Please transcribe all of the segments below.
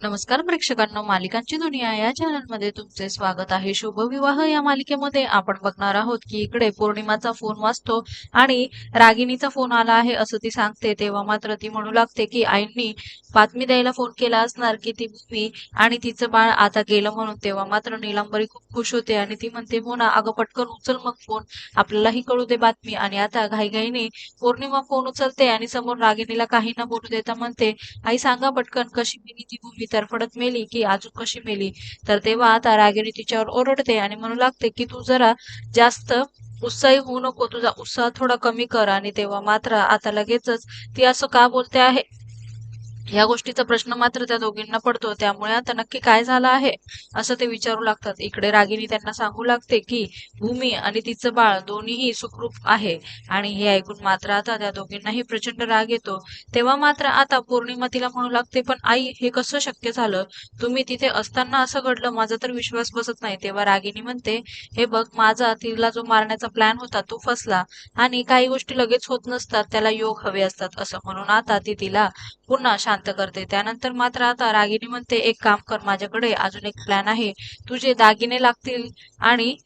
नमस्कार प्रेक्षकांना मालिकांची दुनिया या चॅनलमध्ये तुमचे स्वागत आहे. शुभविवाह या मालिकेमध्ये आपण बघणार आहोत की इकडे पौर्णिमाचा फोन वाचतो आणि रागिणीचा फोन आला आहे असं ती सांगते. तेव्हा मात्र ती म्हणू लागते की आईंनी बातमी द्यायला फोन केला असणार की ती भूमी आणि तिचं बाळ आता गेलं म्हणून. तेव्हा मात्र नीलांबरी खूप खुश होते आणि ती म्हणते हो ना अगं पटकन उचल मग फोन आपल्यालाही कळू दे बातमी. आणि आता घाईघाईने पौर्णिमा फोन उचलते आणि समोर रागिणीला काही न बोलू देता म्हणते आई सांगा पटकन कशी मेली ती भूमी तरफडत मेली की अजून कशी मेली? तर तेव्हा आता रागिणी तिच्यावर ओरडते आणि म्हणू लागते की तू जरा जास्त उत्साही होऊ नको तुझा उत्साह थोडा कमी कर. आणि तेव्हा मात्र आता लगेचच ती असं का बोलते आहे? या गोष्टीचा प्रश्न मात्र त्या दोघींना पडतो. त्यामुळे आता नक्की काय झालं आहे असं ते विचारू लागतात. इकडे रागिनी त्यांना सांगू लागते की भूमी आणि तिचं बाळ दोन्हीही सुखरूप आहे. आणि हे ऐकून मात्र आता त्या दोघींनाही प्रचंड राग येतो. तेव्हा मात्र आता पौर्णिमा तिला म्हणू लागते पण आई हे कसं शक्य झालं? तुम्ही तिथे असताना असं घडलं माझा तर विश्वास बसत नाही. तेव्हा रागिनी म्हणते हे बघ माझा तिला जो मारण्याचा प्लॅन होता तो फसला. आणि काही गोष्टी लगेच होत नसतात त्याला योग हवे असतात. असं म्हणून आता ती तिला पुन्हा शांत करते. त्यानंतर मात्र आता रागिनी म्हणते एक काम कर माझ्याकडे अजून एक प्लॅन आहे. तुझे दागिने लागतील आणि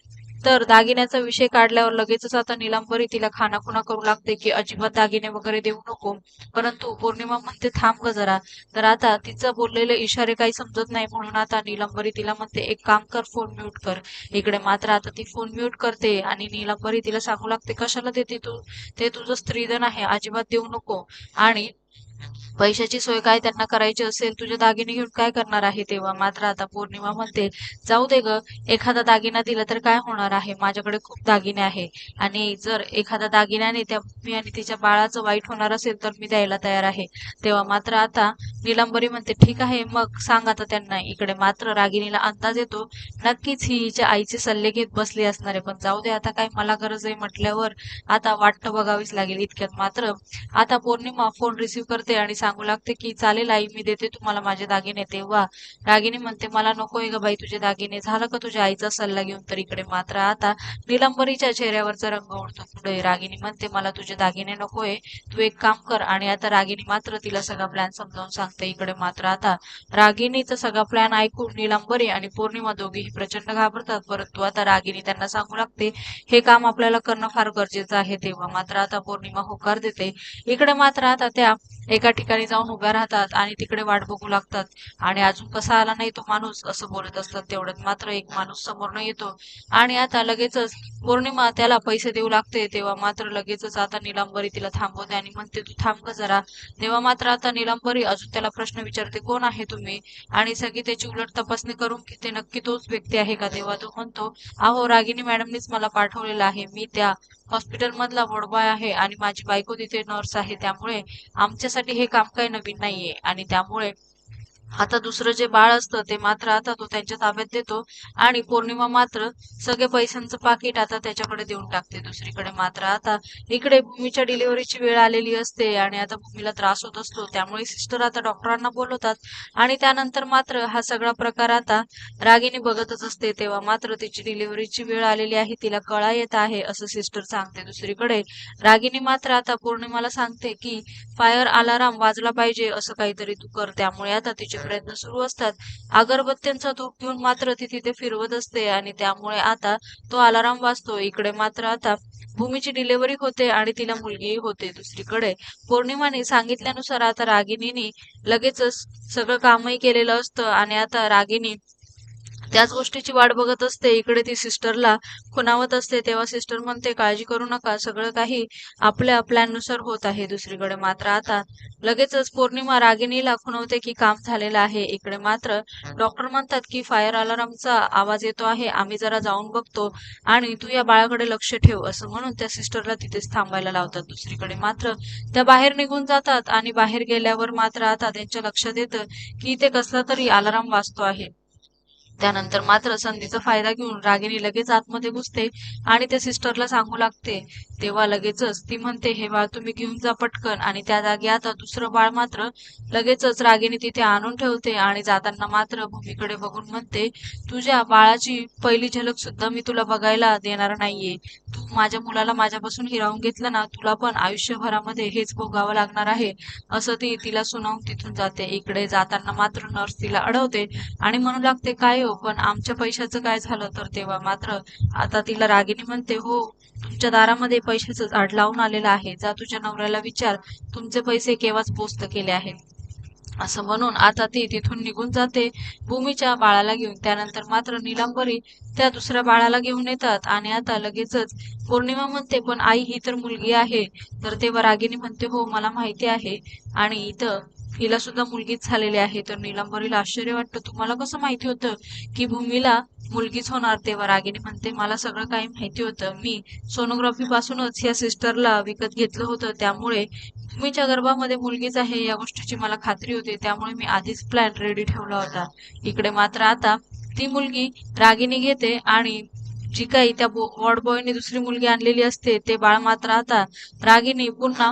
तर दागिन्याचा विषय काढल्यावर लगेचच आता निलांबरी तिला खानाखुना करू लागते की अजिबात दागिने वगैरे देऊ नको. परंतु पौर्णिमा म्हणते थांब ग जरा. तर आता तिचं बोललेले इशारे काही समजत नाही. म्हणून आता निलंबरी तिला म्हणते एक काम कर फोन म्यूट कर. इकडे मात्र आता ती फोन म्यूट करते आणि निलंबरी तिला सांगू लागते कशाला देते तू? ते तुझं स्त्रीधन आहे. अजिबात देऊ नको. आणि पैशाची सोय काय त्यांना करायची असेल तुझे दागिने घेऊन काय करणार आहे तेव्हा? मात्र आता पौर्णिमा म्हणते जाऊ दे ग एखादा दागिना दिला तर काय होणार आहे? माझ्याकडे खूप दागिने आहे आणि जर एखादा दागिन्याने त्या मी आणि तिच्या बाळाचं वाईट होणार असेल तर मी द्यायला तयार आहे. तेव्हा मात्र आता निलंबरी म्हणते ठीक आहे मग सांग आता त्यांना. इकडे मात्र रागिणीला अंदाज येतो नक्कीच ही हिच्या आईचे सल्ले घेत बसली असणार आहे पण जाऊ दे आता काय मला गरज आहे म्हटल्यावर आता वाट बघावीच लागेल इतक्यात मात्र आता पौर्णिमा फोन रिसीव्ह करते आणि सांगू लागते की चालेल आई मी देते तुम्हाला माझे दागिने. तेव्हा रागिनी म्हणते मला नकोय ग बाई तुझे दागिने. झालं का तुझ्या आईचा सल्ला घेऊन तर इकडे मात्र आता निलंबरीच्या चेहऱ्यावरचा रंग उडतो पुढे. रागिनी म्हणते मला तुझे दागिने नकोय. तू एक काम कर आणि आता रागिनी मात्र तिला सगळा प्लॅन समजावून सांगते. इकडे मात्र आता रागिनीचा सगळा प्लॅन ऐकून निलंबरी आणि पौर्णिमा दोघेही प्रचंड घाबरतात. परंतु आता रागिनी त्यांना सांगू लागते हे काम आपल्याला करणं फार गरजेचं आहे. तेव्हा मात्र आता पौर्णिमा होकार देते. इकडे मात्र आता त्या एका ठिकाणी जाऊन उभ्या राहतात आणि तिकडे वाट बघू लागतात. आणि अजून कसा आला नाही तो माणूस असं बोलत असतात. तेवढ्यात मात्र एक माणूस समोर येतो. आणि आता लगेचच पौर्णिमा त्याला पैसे देऊ लागते. तेव्हा मात्र लगेचच आता निलंबरी तिला थांबवते आणि म्हणते तू थांब जरा. तेव्हा मात्र आता निलंबरी अजून त्याला प्रश्न विचारते कोण आहे तुम्ही? आणि सगळी त्याची उलट तपासणी करून की ते नक्की तोच व्यक्ती आहे का? तेव्हा तो म्हणतो अहो रागिनी मॅडमनीच मला पाठवलेला आहे. मी त्या हॉस्पिटल मधला वडबाय आहे आणि माझी बायको तिथे नर्स आहे. त्यामुळे आमच्यासाठी हे काम काम काही नवीन नाहीये. आणि त्यामुळे आता दुसरं जे बाळ असतं ते मात्र आता तो त्यांच्या ताब्यात देतो आणि पौर्णिमा मात्र सगळे पैशांचं पाकिट आता त्याच्याकडे देऊन टाकते. दुसरीकडे मात्र आता इकडे भूमीच्या डिलिव्हरीची वेळ आलेली असते आणि आता भूमीला त्रास होत असतो. त्यामुळे सिस्टर आता डॉक्टरांना बोलवतात आणि त्यानंतर मात्र हा सगळा प्रकार आता रागिनी बघतच असते. तेव्हा मात्र तिची डिलिव्हरीची वेळ आलेली आहे तिला कळा येत आहे असं सिस्टर सांगते. दुसरीकडे रागिनी मात्र आता पौर्णिमाला सांगते की फायर अलाराम वाजला पाहिजे असं काहीतरी तू कर. त्यामुळे आता तिचे प्रयत्न सुरू असतात. अगरबत्त्यांचा धूप घेऊन मात्र ती तिथे फिरवत असते आणि त्यामुळे आता तो अलाराम वाजतो. इकडे मात्र आता भूमीची डिलिव्हरी होते आणि तिला मुलगीही होते दुसरीकडे. पौर्णिमाने सांगितल्यानुसार आता रागिणीनी लगेचच सगळं कामही केलेलं असतं आणि आता रागिनी त्याच गोष्टीची वाट बघत असते. इकडे ती सिस्टरला खुणावत असते. तेव्हा सिस्टर म्हणते काळजी करू नका. सगळं काही आपल्या प्लॅननुसार होत आहे दुसरीकडे. मात्र आता लगेचच पौर्णिमा रागिणीला खुणवते की काम झालेलं आहे. इकडे मात्र डॉक्टर म्हणतात की फायर अलार्मचा आवाज येतो आहे. आम्ही जरा जाऊन बघतो आणि तू या बाळाकडे लक्ष ठेव. असं म्हणून त्या सिस्टरला तिथेच थांबायला लावतात. दुसरीकडे मात्र त्या बाहेर निघून जातात आणि बाहेर गेल्यावर मात्र आता त्यांच्या लक्षात येतं की इथे कसला तरी अलाराम वाजतो आहे. त्यानंतर मात्र संधीचा फायदा घेऊन रागिनी लगेच आतमध्ये घुसते आणि त्या सिस्टरला सांगू लागते तेव्हा लगेचच ती म्हणते हे बाळ तुम्ही घेऊन जा पटकन. आणि त्या जागी आता दुसरं बाळ मात्र लगेचच रागिनी तिथे आणून ठेवते आणि जाताना मात्र भूमीकडे बघून म्हणते तुझ्या बाळाची पहिली झलक सुद्धा मी तुला बघायला देणार नाहीये. तू माझ्या मुलाला माझ्यापासून हिरावून घेतलं ना तुला पण आयुष्यभरामध्ये हेच भोगावं लागणार आहे. असं ती तिला सुनावून तिथून जाते. इकडे जाताना मात्र नर्स तिला अडवते आणि म्हणू लागते काय हो, हो, पण आमच्या पैशाचं काय झालं तर तेव्हा? मात्र आता तिला रागिनी म्हणते हो तुमच्या दारामध्ये पैशाचं झाड लावून आलेलं आहे. जा तुझ्या नवऱ्याला विचार. तुमचे पैसे केव्हाच पोस्त केले आहेत? असं म्हणून आता ती तिथून निघून जाते भूमीच्या बाळाला घेऊन. त्यानंतर मात्र निलांबरी त्या दुसऱ्या बाळाला घेऊन येतात आणि आता लगेचच पौर्णिमा म्हणते पण आई ही तर मुलगी आहे. तर तेव्हा रागिनी म्हणते हो मला माहिती आहे. आणि इथं हिला सुद्धा मुलगीच झालेली आहे. तर निलंबरीला आश्चर्य वाटतं. तुम्हाला कसं माहिती होतं की भूमीला मुलगीच होणार तेव्हा? रागिनी म्हणते मला सगळं काही माहिती होतं. मी सोनोग्राफी पासूनच या सिस्टरला विकत घेतलं होतं. त्यामुळे भूमीच्या गर्भामध्ये मुलगीच आहे या गोष्टीची मला खात्री होती. त्यामुळे मी आधीच प्लॅन रेडी ठेवला होता. इकडे मात्र आता ती मुलगी रागिनी घेते आणि जी काही त्या वॉर्ड बॉयने दुसरी मुलगी आणलेली असते ते बाळ मात्र आता रागिनी पुन्हा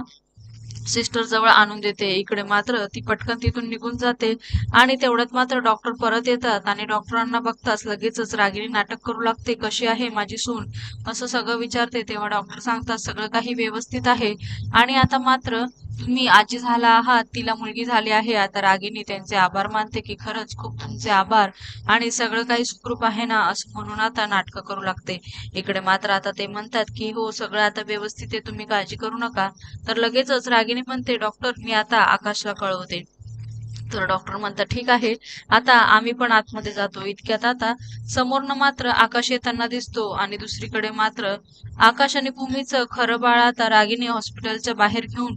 सिस्टर जवळ आणून देते. इकडे मात्र ती पटकन तिथून निघून जाते आणि तेवढ्यात मात्र डॉक्टर परत येतात आणि डॉक्टरांना बघताच लगेचच रागिनी नाटक करू लागते. कशी आहे माझी सून? असं सगळं विचारते. तेव्हा डॉक्टर सांगतात सगळं काही व्यवस्थित आहे. आणि आता मात्र तुम्ही आजी झाला आहात तिला मुलगी झाली आहे आता रागिनी त्यांचे आभार मानते की खरंच खूप तुमचे आभार आणि सगळं काही सुखरूप आहे ना असं म्हणून आता नाटकं करू लागते. इकडे मात्र आता ते म्हणतात की हो सगळं आता व्यवस्थित आहे तुम्ही काळजी करू नका. तर लगेचच रागिनी म्हणते डॉक्टर मी आता आकाशला कळवते. तर डॉक्टर म्हणतात ठीक आहे आता आम्ही पण आतमध्ये जातो. इतक्यात आता समोरनं मात्र आकाश येताना दिसतो आणि दुसरीकडे मात्र आकाश आणि भूमीचं खरं बाळ आता रागिनी हॉस्पिटलच्या बाहेर घेऊन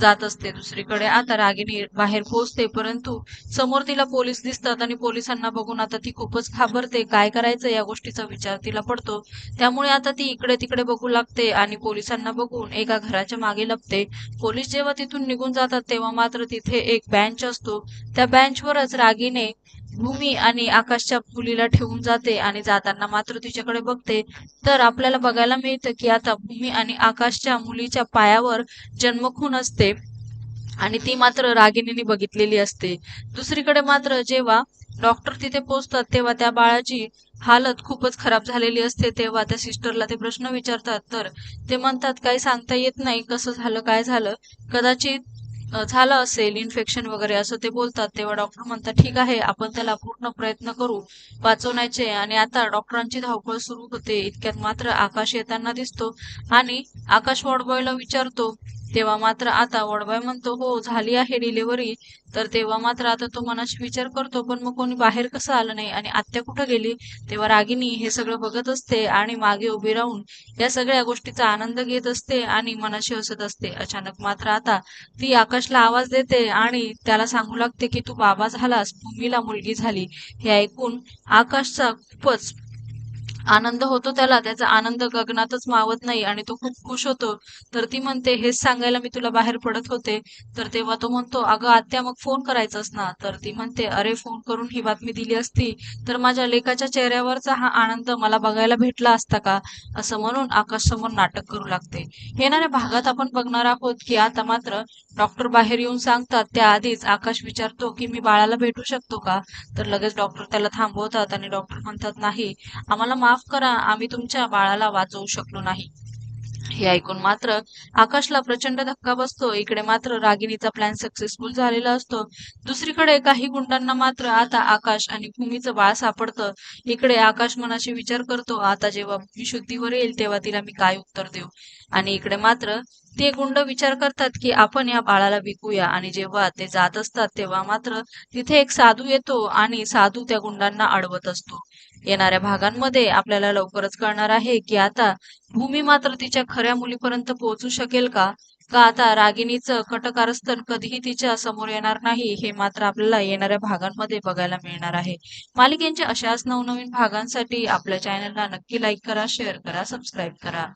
जात असते. दुसरीकडे आता रागिनी बाहेर पोहोचते परंतु समोर तिला पोलीस दिसतात आणि पोलिसांना बघून आता ती खूपच घाबरते. काय करायचं या गोष्टीचा विचार तिला पडतो. त्यामुळे आता ती इकडे तिकडे बघू लागते आणि पोलिसांना बघून एका घराच्या मागे लपते. पोलीस जेव्हा तिथून निघून जातात तेव्हा मात्र तिथे एक बेंच असतो. त्या बेंचवरच रागीने भूमी आणि आकाशच्या मुलीला ठेवून जाते आणि जाताना मात्र तिच्याकडे बघते. तर आपल्याला बघायला मिळतं की आता भूमी आणि आकाशच्या मुलीच्या पायावर जन्मखून असते आणि ती मात्र रागिणीने बघितलेली असते. दुसरीकडे मात्र जेव्हा डॉक्टर तिथे पोहोचतात तेव्हा त्या बाळाची हालत खूपच खराब झालेली असते. तेव्हा त्या सिस्टरला ते प्रश्न विचारतात. तर ते म्हणतात काही सांगता येत नाही कसं झालं काय झालं? कदाचित झालं असेल इन्फेक्शन वगैरे असं ते बोलतात तेव्हा डॉक्टर म्हणतात ठीक आहे आपण त्याला पूर्ण प्रयत्न करू वाचवण्याचे. आणि आता डॉक्टरांची धावपळ सुरू होते इतक्यात मात्र आकाश येताना दिसतो आणि आकाश वॉर्डबॉयला विचारतो तेव्हा मात्र आता वॉर्डबॉय म्हणतो हो झाली आहे डिलिव्हरी तर तेव्हा मात्र आता तो मनाशी विचार करतो पण मग कोणी बाहेर कसं आलं नाही? आणि आत्या कुठं गेली? तेव्हा रागिनी हे सगळं बघत असते आणि मागे उभी राहून या सगळ्या गोष्टीचा आनंद घेत असते आणि मनाशी हसत असते. अचानक मात्र आता ती आकाशला आवाज देते आणि त्याला सांगू लागते की तू बाबा झालास भूमीला मुलगी झाली. हे ऐकून आकाशचा खूपच आनंद होतो त्याला त्याचा आनंद गगनातच मावत नाही आणि तो खूप खुश होतो. तर ती म्हणते हेच सांगायला मी तुला बाहेर पडत होते. तर तेव्हा तो म्हणतो अगं आत्या मग फोन करायचाच ना. तर ती म्हणते अरे फोन करून ही बातमी दिली असती तर माझ्या लेखाच्या चेहऱ्यावरचा हा आनंद मला बघायला भेटला असता का? असं म्हणून आकाश समोर नाटक करू लागते. येणाऱ्या भागात आपण बघणार आहोत की आता मात्र डॉक्टर बाहेर येऊन सांगतात त्याआधीच आकाश विचारतो की मी बाळाला भेटू शकतो का? तर लगेच डॉक्टर त्याला थांबवतात आणि डॉक्टर म्हणतात नाही आम्हाला माफ करा आम्ही तुमच्या बाळाला वाचवू शकलो नाही. हे ऐकून मात्र आकाशला प्रचंड धक्का बसतो. इकडे मात्र रागिणीचा प्लॅन सक्सेसफुल झालेला असतो. दुसरीकडे काही गुंडांना मात्र आता आकाश आणि भूमीचं बाळ सापडतं. इकडे आकाश मनाशी विचार करतो आता जेव्हा भूमी शुद्धीवर येईल तेव्हा तिला मी काय उत्तर देऊ? आणि इकडे मात्र ते गुंड विचार करतात की आपण या बाळाला विकूया आणि जेव्हा ते जात असतात तेव्हा मात्र तिथे एक साधू येतो आणि साधू त्या गुंडांना अडवत असतो. येणाऱ्या भागांमध्ये आपल्याला लवकरच कळणार आहे की आता भूमी मात्र तिच्या खऱ्या मुलीपर्यंत पोहोचू शकेल का? का आता रागिणीचं कटकारस्थान कधीही तिच्या समोर येणार नाही हे मात्र आपल्याला येणाऱ्या भागांमध्ये बघायला मिळणार आहे. मालिकेच्या अशाच नवनवीन भागांसाठी आपल्या चॅनलला नक्की लाईक करा शेअर करा सबस्क्राईब करा.